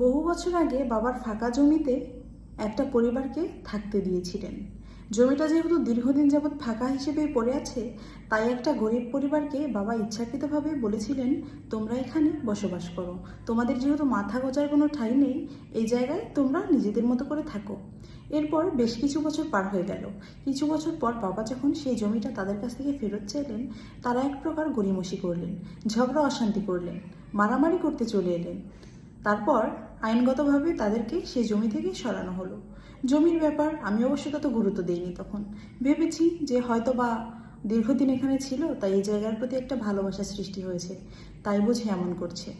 বহু বছর আগে বাবার ফাঁকা জমিতে একটা পরিবারকে থাকতে দিয়েছিলেন। জমিটা যেহেতু দীর্ঘদিন যাবৎ ফাঁকা হিসেবেই পড়ে আছে, তাই একটা গরিব পরিবারকে বাবা ইচ্ছাকৃতভাবে বলেছিলেন, তোমরা এখানে বসবাস করো। তোমাদের যেহেতু মাথা গোজার কোনো ঠাঁই নেই, এই জায়গায় তোমরা নিজেদের মতো করে থাকো। এরপর বেশ কিছু বছর পার হয়ে গেল। কিছু বছর পর বাবা যখন সেই জমিটা তাদের কাছ থেকে ফেরত চাইলেন, তারা এক প্রকার গড়িমসি করলেন, ঝগড়া, অশান্তি করলেন, মারামারি করতে চলে এলেন। তারপর আইনগতভাবে তাদেরকে সেই জমি থেকে সরানো হলো। জমির ব্যাপার আমি অবশ্য তত গুরুত্ব দিইনি তখন। ভেবেছি যে হয়তো বা দীর্ঘদিন এখানে ছিল, তাই এই জায়গার প্রতি একটা ভালোবাসা সৃষ্টি হয়েছে। তাই বুঝি এমন করছে।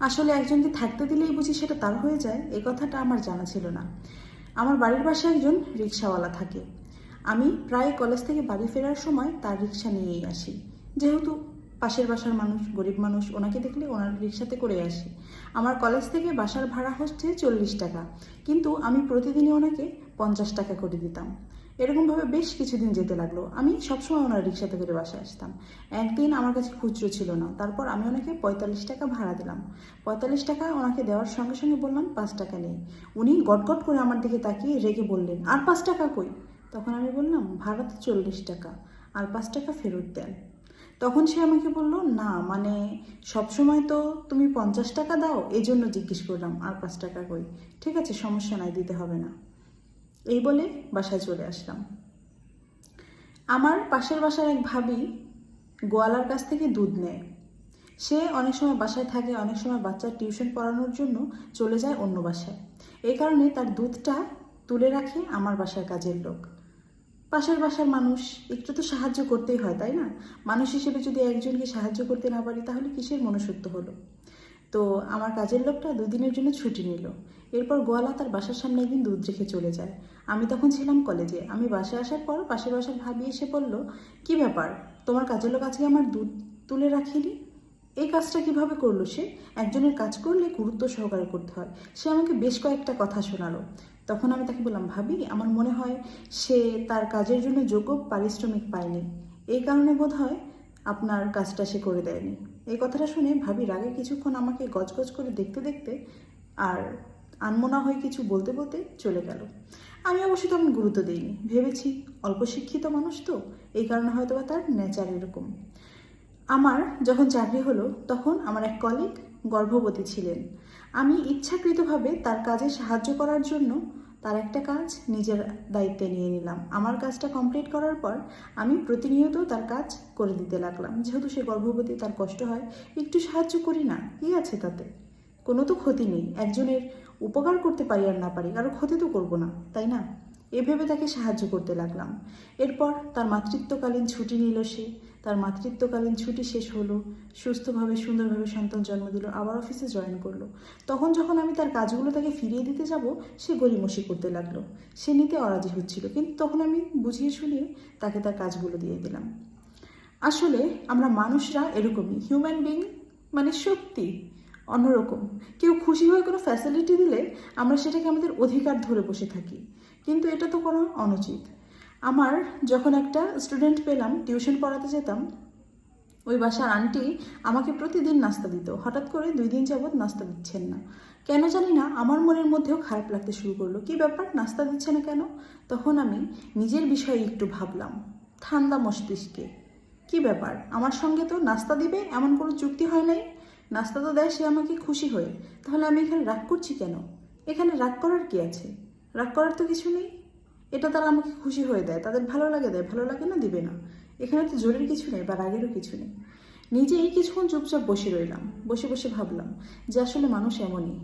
আসলে একজনকে থাকতে দিলেই বুঝি সেটা তার হয়ে যায়, এ কথাটা আমার জানা ছিল না। আমার বাড়ির পাশে একজন রিক্সাওয়ালা থাকে। আমি প্রায় কলেজ থেকে বাড়ি ফেরার সময় তার রিক্সা নিয়েই আসি। যেহেতু পাশের বাসার মানুষ, গরিব মানুষ, ওনাকে দেখলে ওনার রিক্সাতে করে আসি। আমার কলেজ থেকে বাসার ভাড়া হচ্ছে চল্লিশ টাকা। কিন্তু আমি প্রতিদিনই ওনাকে পঞ্চাশ টাকা করে দিতাম। এরকমভাবে বেশ কিছুদিন যেতে লাগল। আমি সবসময় ওনার রিক্সাতে করে বাসায় আসতাম। একদিন আমার কাছে খুচরো ছিল না। তারপর আমি ওনাকে পঁয়তাল্লিশ টাকা ভাড়া দিলাম। পঁয়তাল্লিশ টাকা ওনাকে দেওয়ার সঙ্গে সঙ্গে বললাম, পাঁচ টাকা নেই। উনি গটগট করে আমার দিকে তাকিয়ে রেগে বললেন, আর পাঁচ টাকা কই? তখন আমি বললাম, ভাড়া তো চল্লিশ টাকা। আর পাঁচ টাকা ফেরত দেন। তখন সে আমাকে বলল, না মানে সবসময় তো তুমি পঞ্চাশ টাকা দাও এই জন্য জিজ্ঞেস করলাম, আর পাঁচ টাকা কই? ঠিক আছে, সমস্যা নাই, দিতে হবে না। এই বলে বাসায় চলে আসলাম। আমার পাশের বাসার এক ভাবি গোয়ালার কাছ থেকে দুধ নেয়। সে অনেক সময় বাসায় থাকে, অনেক সময় বাচ্চার টিউশন পড়ানোর জন্য চলে যায় অন্য বাসায়। এই কারণে তার দুধটা তুলে রাখে আমার বাসার কাজের লোক। পাশের বাসার মানুষ, একটু তো সাহায্য করতেই হয়, তাই না? মানুষ হিসেবে যদি একজনকে সাহায্য করতে না পারি, তাহলে কিসের মনুষ্যত্ব হলো? তো আমার কাজের লোকটা দুদিনের জন্য ছুটি নিল। এরপর গোয়ালা তার বাসার সামনে একদিন দুধ রেখে চলে যায়। আমি তখন ছিলাম কলেজে। আমি বাসায় আসার পর পাশের বাসার ভাবি এসে বলল, কি ব্যাপার? তোমার কাজের লোক আজকে আমার দুধ তুলে রাখিনি? এই কাজটা কীভাবে করল সে? একজনের কাজ করলে গুরুত্ব সহকারে করতে হয়। সে আমাকে বেশ কয়েকটা কথা শোনালো। তখন আমি তাকে বললাম, ভাবি, আমার মনে হয় সে তার কাজের জন্য যোগ্য পারিশ্রমিক পায়নি। এই কারণে বোধ হয় আপনার কাজটা সে করে দেয়নি। এই কথাটা শুনে ভাবি রাগে কিছুক্ষণ আমাকে গজগজ করে দেখতে দেখতে আর আনমনা হয়ে কিছু বলতে বলতে চলে গেল। আমি অবশ্য তখন গুরুত্ব দিইনি। ভেবেছি অল্প শিক্ষিত মানুষ তো, এই কারণে হয়তো বা তার নেচার এরকম। আমার যখন চাকরি হলো, তখন আমার এক কলিগ গর্ভবতী ছিলেন। আমি ইচ্ছাকৃতভাবে তার কাজে সাহায্য করার জন্য তার একটা কাজ নিজের দায়িত্বে নিয়ে নিলাম। আমার কাজটা কমপ্লিট করার পর আমি প্রতিনিয়ত তার কাজ করে দিতে লাগলাম। যেহেতু সে গর্ভবতী, তার কষ্ট হয়, একটু সাহায্য করি না, কি আছে তাতে? কোনো তো ক্ষতি নেই, একজনের উপকার করতে পারি আর না পারি, কারও ক্ষতি তো করব না, তাই না? এভাবে তাকে সাহায্য করতে লাগলাম। এরপর তার মাতৃত্বকালীন ছুটি নিল সে। তার মাতৃত্বকালীন ছুটি শেষ হলো, সুস্থভাবে, সুন্দরভাবে সন্তান জন্ম দিল, আবার অফিসে জয়েন করল। তখন যখন আমি তার কাজগুলো তাকে ফিরিয়ে দিতে যাব, সে গরিমসি করতে লাগল। সে নিতে অরাজি হচ্ছিল, কিন্তু তখন আমি বুঝিয়ে শুনিয়ে তাকে তার কাজগুলো দিয়ে দিলাম। আসলে আমরা মানুষরা এরকমই হিউম্যান বিং মানে সত্যি অন্যরকম। কেউ খুশি হয়ে কোনো ফ্যাসিলিটি দিলে আমরা সেটাকে আমাদের অধিকার ধরে বসে থাকি। কিন্তু এটা তো কোনো অনুচিত। আমার যখন একটা স্টুডেন্ট পেলাম টিউশন পড়াতে যেতাম, ওই বাসার আন্টি আমাকে প্রতিদিন নাস্তা দিত। হঠাৎ করে দুই দিন যাবৎ নাস্তা দিচ্ছেন না। কেন জানি না, আমার মনের মধ্যেও খারাপ লাগতে শুরু করল। কি ব্যাপার? নাস্তা দিচ্ছে না কেন? তখন আমি নিজের বিষয়ে একটু ভাবলাম। ঠান্ডা মস্তিষ্কে। কি ব্যাপার? আমার সঙ্গে তো নাস্তা দিবে? এমন কোনো চুক্তি হয় নাই? নাস্তা তো দেয় সে আমাকে খুশি হয়ে। তাহলে আমি এখানে রাগ করছি কেন? এখানে রাগ করার কি আছে? রাগ করার তো কিছু নেই। এটা তারা আমাকে খুশি হয়ে দেয়, তাদের ভালো লাগে দেয়, ভালো লাগে না দিবে না। এখানে তো জোরের কিছু নেই বা রাগেরও কিছু নেই। নিজেই কিছুক্ষণ চুপচাপ বসে রইলাম, বসে বসে ভাবলাম যে আসলে মানুষ এমনই।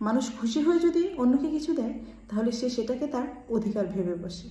মানুষ খুশি হয়ে যদি অন্যকে কিছু দেয়, তাহলে সে সেটাকে তার অধিকার ভেবে বসে।